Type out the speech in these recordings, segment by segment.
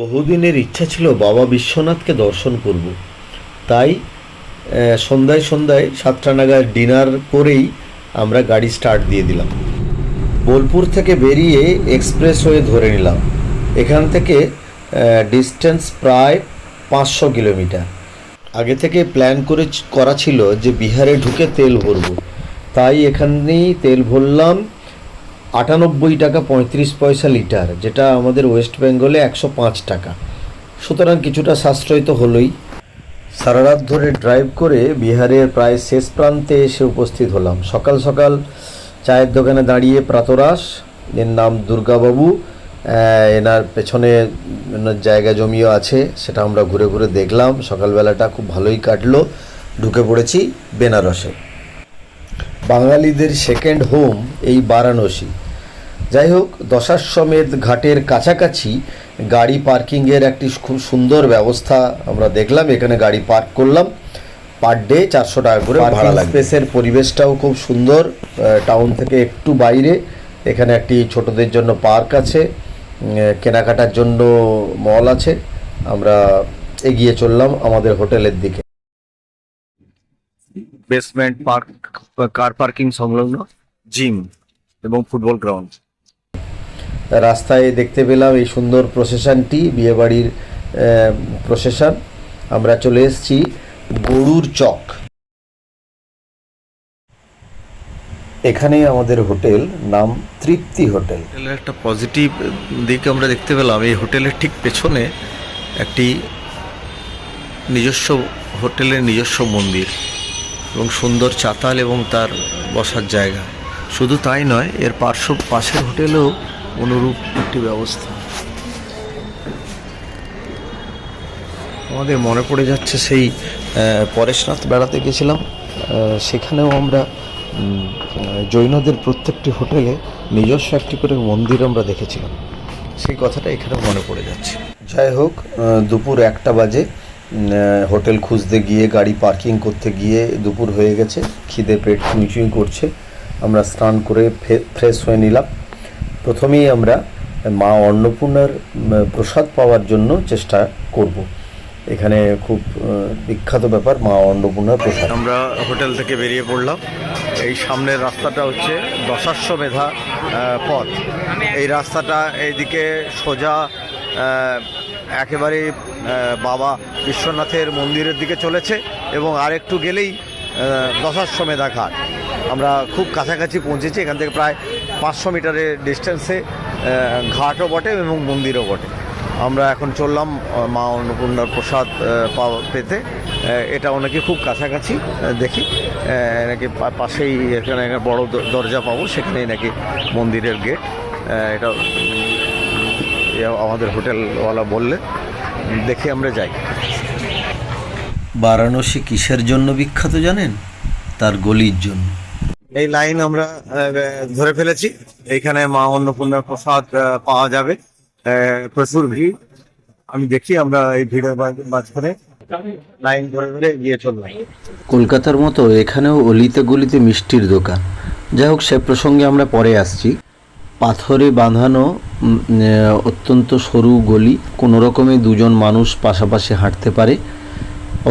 বহুদিনের ইচ্ছা ছিল বাবা বিশ্বনাথকে দর্শন করব। তাই সন্ধ্যায় সন্ধ্যায় সাতটা নাগাদ ডিনার করেই আমরা গাড়ি স্টার্ট দিয়ে দিলাম। বোলপুর থেকে বেরিয়ে এক্সপ্রেস হয়ে ধরে নিলাম। এখান থেকে ডিস্টেন্স প্রায় পাঁচশো কিলোমিটার। আগে থেকে প্ল্যান করে করা ছিল যে বিহারে ঢুকে তেল ভরবো। তাই এখানেই তেল ভরলাম। আটানব্বই টাকা পঁয়ত্রিশ পয়সা লিটার, যেটা আমাদের ওয়েস্ট বেঙ্গলে একশো পাঁচ টাকা। সুতরাং কিছুটা সাশ্রয় তো হলোই। সারা রাত ধরে ড্রাইভ করে বিহারের প্রায় শেষ প্রান্তে এসে উপস্থিত হলাম। সকাল সকাল চায়ের দোকানে দাঁড়িয়ে প্রাতরাস এর নাম দুর্গাবাবু এনার পেছনে জায়গা জমিও আছে, সেটা আমরা ঘুরে ঘুরে দেখলাম। সকালবেলাটা খুব ভালোই কাটলো। ঢুকে পড়েছি বেনারসে। বাঙালিদের সেকেন্ড হোম এই বারাণসী। যাই হোক দশাশ্বমেধ ঘাটের কাছাকাছি গাড়ি পার্কিংয়ের একটি খুব সুন্দর ব্যবস্থা আমরা দেখলাম। এখানে গাড়ি পার্ক করলাম। পার ডে চারশো টাকা করে ভাড়া লাগবে। স্পেসের পরিবেশটাও খুব সুন্দর। টাউন থেকে একটু বাইরে। এখানে একটি ছোটদের জন্য পার্ক আছে। কেনাকাটার জন্য মল আছে। আমরা এগিয়ে চললাম আমাদের হোটেলের দিকে। বেসমেন্ট পার্ক কার পার্কিং সংলগ্ন? জিম এবং ফুটবল গ্রাউন্ড। রাস্তায় দেখতে পেলাম এই সুন্দর প্রসেশনটি, বিয়েবাড়ির প্রসেশন। আমরা চলে এসেছি গরুর চক। এখানে আমাদের হোটেল, নাম তৃপ্তি হোটেল। হোটেলের একটা পজিটিভ দিক আমরা দেখতে পেলাম, এই হোটেলের ঠিক পেছনে একটি নিজস্ব, হোটেলের নিজস্ব মন্দির এবং সুন্দর চাতাল এবং তার বসার জায়গা। শুধু তাই নয়, এর পার্শ্ব, পাশের হোটেলেও অনুরূপ একটি ব্যবস্থা। আমাদের মনে পড়ে যাচ্ছে সেই পরেশনাথ বেড়াতে গেছিলাম। সেখানেও আমরা জৈনদের প্রত্যেকটি হোটেলে নিজস্ব একটি করে মন্দির আমরা দেখেছিলাম। সেই কথাটা এখানে মনে পড়ে যাচ্ছে। যাই হোক দুপুর একটা বাজে। হোটেল খুঁজতে গিয়ে, গাড়ি পার্কিং করতে গিয়ে দুপুর হয়ে গেছে। খিদে পেট চুই করছে। আমরা স্নান করে ফ্রেশ হয়ে নিলাম। প্রথমেই আমরা মা অন্নপূর্ণার প্রসাদ পাওয়ার জন্য চেষ্টা করব। এখানে খুব বিখ্যাত ব্যাপার মা অন্নপূর্ণার প্রসাদ। আমরা হোটেল থেকে বেরিয়ে পড়লাম। এই সামনের রাস্তাটা হচ্ছে দশাশ্ব মেধা পথ। এই রাস্তাটা এইদিকে সোজা একেবারে বাবা বিশ্বনাথের মন্দিরের দিকে চলেছে এবং আরেকটু গেলেই আহ, দশাশ্বমেধা ঘাট। আমরা খুব কাছাকাছি পৌঁছেছি এখান থেকে প্রায় পাঁচশো মিটারের ডিস্টেন্সে ঘাটও বটে এবং মন্দিরও বটে। আমরা এখন চললাম মা অন্নপূর্ণার প্রসাদ পেতে। এটা অনেকে খুব কাছাকাছি দেখি। নাকি পাশেই এখানে বড় দরজা পাবো, সেখানেই নাকি মন্দিরের গেট এটা আমাদের হোটেলওয়ালা বললে দেখে আমরা যাই। বারাণসী কিসের জন্য বিখ্যাত জানেন? তার গলির জন্য। এই লাইন আমরা ধরে ফেলেছি। এইখানে মা অন্নপূর্ণার প্রসাদ পাওয়া যাবে। প্রচুর ভিড়। আমি দেখি আমরা এই ভিড়ের মাঝখানে লাইন ধরে ধরে গিয়ে চললাম। কলকাতার মতো এখানেও অলিতে গলিতে মিষ্টির দোকান। যাই হোক, সে প্রসঙ্গে আমরা পরে আসছি। পাথরে বাঁধানো অত্যন্ত সরু গলি। কোনো রকমে দুজন মানুষ পাশাপাশি হাঁটতে পারে।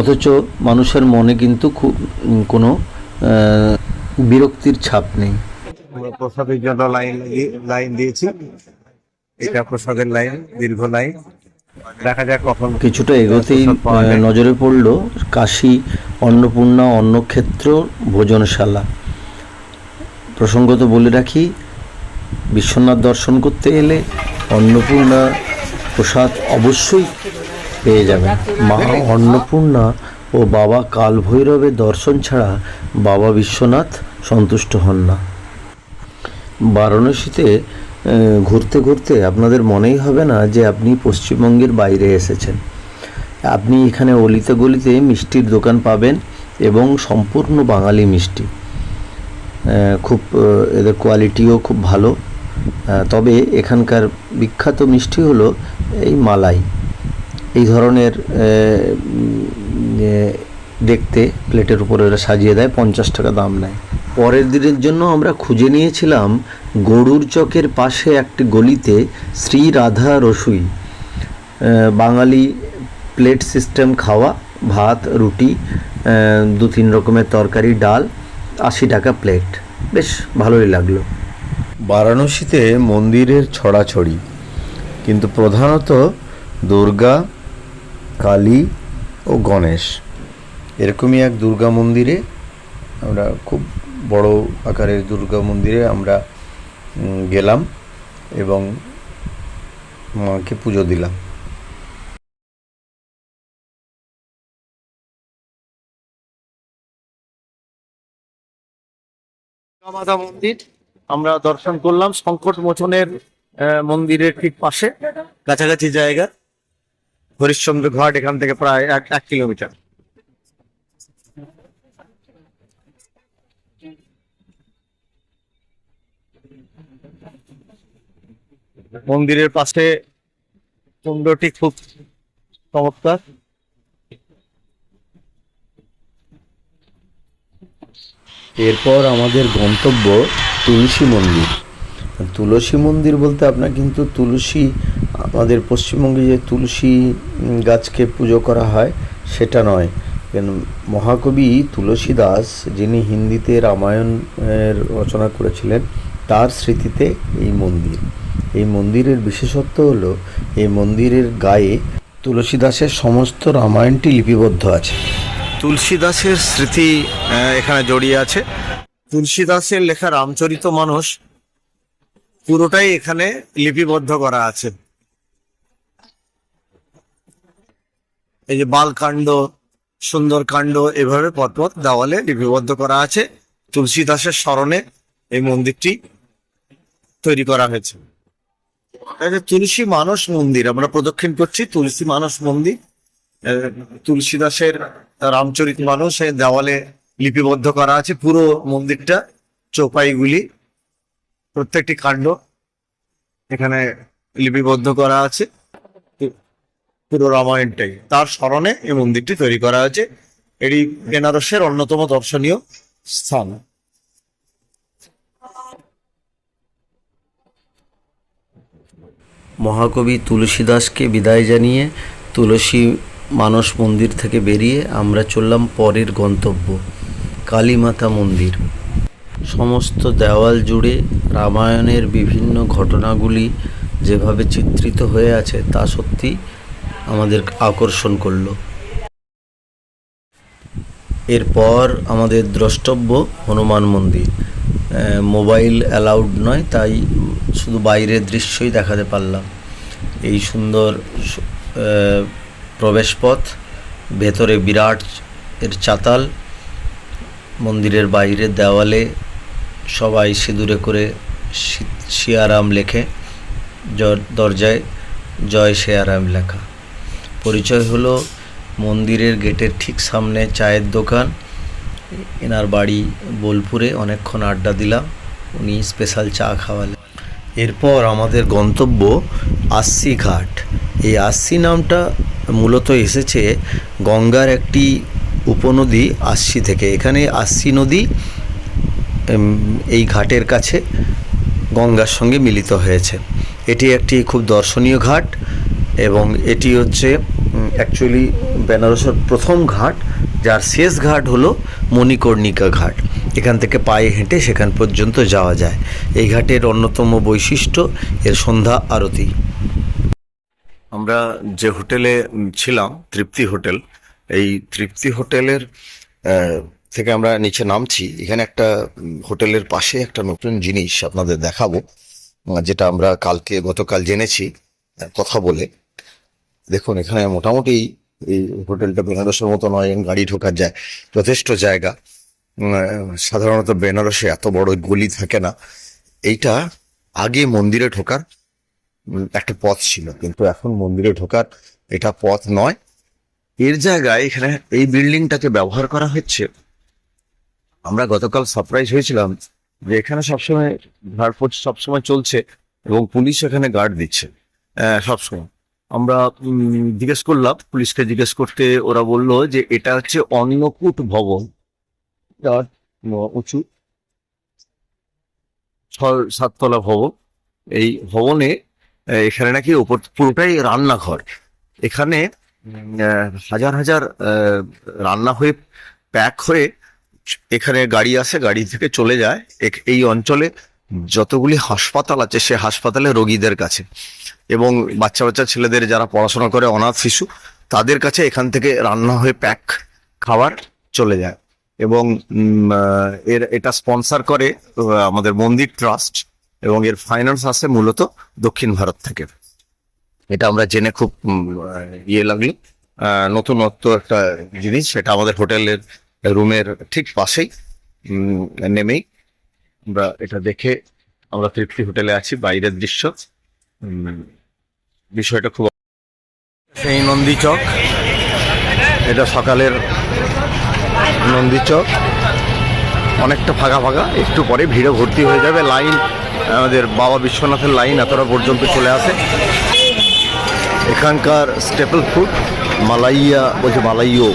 অথচ মানুষের মনে কিন্তু খুব কোনো বিরক্তির ছাপ নেই। আমরা প্রসাদের জন্য লাইন লাইন দিয়েছি। এটা প্রসাদের লাইন দীর্ঘ লাইন। দেখা যাক কখন কিছুটা এগোতেই নজরে পড়ল কাশী অন্নপূর্ণা অন্নক্ষেত্র ভোজনশালা। প্রসঙ্গত বলে রাখি বিশ্বনাথ দর্শন করতে এলে অন্নপূর্ণা প্রসাদ অবশ্যই পেয়ে যাবেন। মা অন্নপূর্ণা ও বাবা কালভৈরবের দর্শন ছাড়া বাবা বিশ্বনাথ সন্তুষ্ট হন না। বারাণসীতে ঘুরতে ঘুরতে আপনাদের মনেই হবে না যে আপনি পশ্চিমবঙ্গের বাইরে এসেছেন। আপনি এখানে অলিতে গলিতে মিষ্টির দোকান পাবেন এবং সম্পূর্ণ বাঙালি মিষ্টি। খুব এদের কোয়ালিটিও খুব ভালো। তবে এখানকার বিখ্যাত মিষ্টি হলো এই মালাই। এই ধরনের দেখতে প্লেটের উপরে ওরা সাজিয়ে দেয়, পঞ্চাশ টাকা দাম নেয়। পরের দিনের জন্য আমরা খুঁজে নিয়েছিলাম গরুর চকের পাশে একটি গলিতে শ্রী রাধা রসুই। বাঙালি প্লেট সিস্টেম খাওয়া, ভাত, রুটি দু তিন রকমের তরকারি, ডাল, আশি টাকা প্লেট। বেশ ভালোই লাগল। বারাণসীতে মন্দিরের ছড়াছড়ি, কিন্তু প্রধানত দুর্গা, কালী ও গণেশ। এরকমই এক দুর্গা মন্দিরে আমরা খুব বড় আকারের দুর্গা মন্দিরে আমরা উম, গেলাম এবং মাকে পুজো দিলাম। মাতা মন্দির আমরা দর্শন করলাম। সংকট মোচনের আহ, মন্দিরের ঠিক পাশে। কাছাকাছি জায়গা। হরিশ্চন্দ্র ঘাট এখান থেকে প্রায় এক এক কিলোমিটার। মন্দিরের পাশে কুণ্ডটি খুব চমৎকার। এরপর আমাদের গন্তব্য তুলসী মন্দির। তুলসী মন্দির বলতে আপনার কিন্তু তুলসী, আমাদের পশ্চিমবঙ্গে যে তুলসী গাছকে পুজো করা হয়, সেটা নয়। কেন, মহাকবি তুলসী দাস যিনি হিন্দিতে রামায়ণের রচনা করেছিলেন, তার স্মৃতিতে এই মন্দির। এই মন্দিরের বিশেষত্ব হলো, এই মন্দিরের গায়ে তুলসী দাসের সমস্ত রামায়ণটি লিপিবদ্ধ আছে। তুলসীদাসের স্মৃতি এখানে জড়িয়ে আছে। তুলসীদাসের লেখা রামচরিত মানুষ পুরোটাই এখানে লিপিবদ্ধ করা আছে। এই যে বালকাণ্ড সুন্দরকাণ্ড এভাবে পরপর দেওয়ালে লিপিবদ্ধ করা আছে। তুলসীদাসের স্মরণে এই মন্দিরটি তৈরি করা হয়েছে। তুলসী মানস মন্দির, আমরা প্রদক্ষিণ করছি তুলসী মানস মন্দির। তুলসীদাসের রামচরিত মানুষ দেওয়ালে লিপিবদ্ধ করা আছে। পুরো মন্দিরটা চৌপাইগুলি প্রত্যেকটি কাণ্ড এখানে লিপিবদ্ধ করা আছে। পুরো রামায়ণটাই। তার স্মরণে এই মন্দিরটি তৈরি করা হয়েছে। এটি বেনারসের অন্যতম দর্শনীয় স্থান। মহাকবি তুলসীদাসকে বিদায় জানিয়ে তুলসী মানস মন্দির থেকে বেরিয়ে আমরা চললাম পরের গন্তব্য, কালীমাতা মন্দির। সমস্ত দেওয়াল জুড়ে রামায়ণের বিভিন্ন ঘটনাগুলি যেভাবে চিত্রিত হয়ে আছে, তা সত্যি আমাদের আকর্ষণ করল। এরপর আমাদের দ্রষ্টব্য হনুমান মন্দির। মোবাইল অ্যালাউড নয়, তাই শুধু বাইরের দৃশ্যই দেখাতে পারলাম। এই সুন্দর প্রবেশপথ, ভেতরে বিরাট এর চাতাল, মন্দিরের বাইরে দেওয়ালে সবাই সিঁদুরে করে সিয়ারাম লেখে দরজায় জয় সিয়ারাম লেখা। পরিচয় হলো মন্দিরের গেটের ঠিক সামনে চায়ের দোকান। এনার বাড়ি বোলপুরে অনেকক্ষণ আড্ডা দিলাম, উনি স্পেশাল চা খাওয়ালেন। এরপর আমাদের গন্তব্য আস্সি ঘাট। এই আস্সি নামটা মূলত এসেছে গঙ্গার একটি উপনদী আস্সি থেকে। এখানে আস্সি নদী এই ঘাটের কাছে গঙ্গার সঙ্গে মিলিত হয়েছে। এটি একটি খুব দর্শনীয় ঘাট এবং এটি হচ্ছে অ্যাকচুয়ালি বেনারসের প্রথম ঘাট, যার শেষ ঘাট হলো মণিকর্ণিকা ঘাট। এখান থেকে পায়ে হেঁটে সেখান পর্যন্ত যাওয়া যায়। এই ঘাটের অন্যতম বৈশিষ্ট্য, এর সন্ধ্যা আরতি। আমরা যে হোটেলে ছিলাম, তৃপ্তি হোটেল, এই তৃপ্তি হোটেলের থেকে আমরা নিচে নামছি। এখানে একটা হোটেলের পাশে একটা নতুন জিনিস আপনাদের দেখাবো যেটা আমরা কালকে, গতকাল জেনেছি কথা বলে। দেখুন, এখানে মোটামুটি এই হোটেলটা বেনারসের মতো নয় গাড়ি ঢোকার যায়, যথেষ্ট জায়গা। সাধারণত বেনারসে এত বড় গলি থাকে না। এইটা আগে মন্দিরে ঢোকার একটা পথ ছিল, কিন্তু এখন মন্দিরে ঢোকার এটা পথ নয়। এর জায়গায় এখানে এই বিল্ডিংটাকে ব্যবহার করা হচ্ছে। আমরা গতকাল সারপ্রাইজ হয়েছিলাম যে এখানে সবসময় ঝাড়পোছ সবসময় চলছে এবং পুলিশ এখানে গার্ড দিচ্ছে সবসময়। আমরা জিজ্ঞেস করলাম পুলিশকে জিজ্ঞেস করতে ওরা বলল যে এটা হচ্ছে অন্নকূট ভবন। উম, উঁচু। ছয় সাততলা ভবন। এই ভবনে এখানে নাকি ওপর পুরোটাই রান্নাঘর। এখানে হাজার হাজার রান্না হয়ে প্যাক হয়ে এখানে গাড়ি আসে, গাড়ি থেকে চলে যায়। এই অঞ্চলে যতগুলি হাসপাতাল আছে, সে হাসপাতালে রোগীদের কাছে এবং বাচ্চা বাচ্চা ছেলেদের যারা পড়াশোনা করে, অনাথ শিশু, তাদের কাছে এখান থেকে রান্না হয়ে প্যাক খাবার চলে যায় এবং এর, এটা স্পন্সার করে আমাদের মন্দির ট্রাস্ট এবং এর ফাইন্যান্স আসে মূলত দক্ষিণ ভারত থেকে। এটা আমরা জেনে খুব ইয়ে লাগল। নতুনত্ব একটা জিনিস, সেটা আমাদের হোটেলের রুমের ঠিক পাশেই নেমেই আমরা এটা দেখে আমরা তৃপ্তি হোটেলে আছি, বাইরের দৃশ্য। বিষয়টা খুব সেই নন্দী চক। এটা সকালের নন্দী চক। অনেকটা ফাঁকা ফাঁকা, একটু পরে ভিড়ে ভর্তি হয়ে যাবে লাইন। আমাদের বাবা বিশ্বনাথের লাইন এতটা পর্যন্ত চলে আসে এখানকার স্টেপল ফুড মালাইয়া, বলছে মালাইও।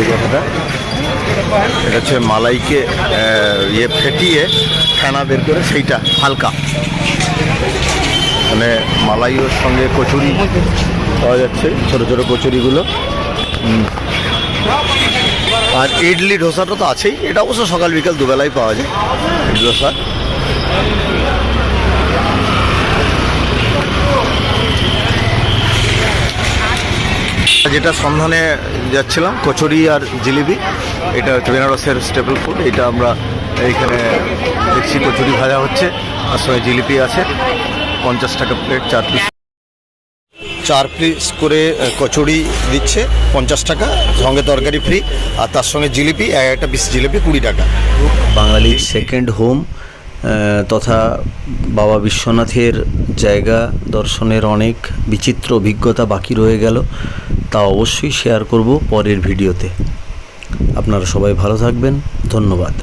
এই কথাটা। এটা হচ্ছে মালাইকে ইয়ে ফেটিয়ে ফেনা বের করে সেইটা, হালকা। মানে মালাইয়ের সঙ্গে কচুরি পাওয়া যাচ্ছে, ছোট ছোট কচুরিগুলো। আর ইডলি ডোসাটা তো আছেই। এটা অবশ্য সকাল বিকাল দুবেলায় পাওয়া যায়, ইডলি ডোসা যেটা সন্ধানে যাচ্ছিলাম কচুরি আর জিলিপি এটা হচ্ছে বেনারসের স্টেপল ফুড এটা আমরা এইখানে দেখছি কচুরি ভাজা হচ্ছে আর সঙ্গে জিলিপি আছে পঞ্চাশ টাকা প্লেট চার পিস চার পিস করে কচুরি দিচ্ছে পঞ্চাশ টাকা সঙ্গে তরকারি ফ্রি আর তার সঙ্গে জিলিপি এক একটা পিস জিলিপি কুড়ি টাকা। বাঙালির সেকেন্ড হোম তথা বাবা বিশ্বনাথের জায়গা দর্শনের অনেক বিচিত্র অভিজ্ঞতা বাকি রয়ে গেল, তা অবশ্যই শেয়ার করব পরের ভিডিওতে আপনারা সবাই ভালো থাকবেন, ধন্যবাদ।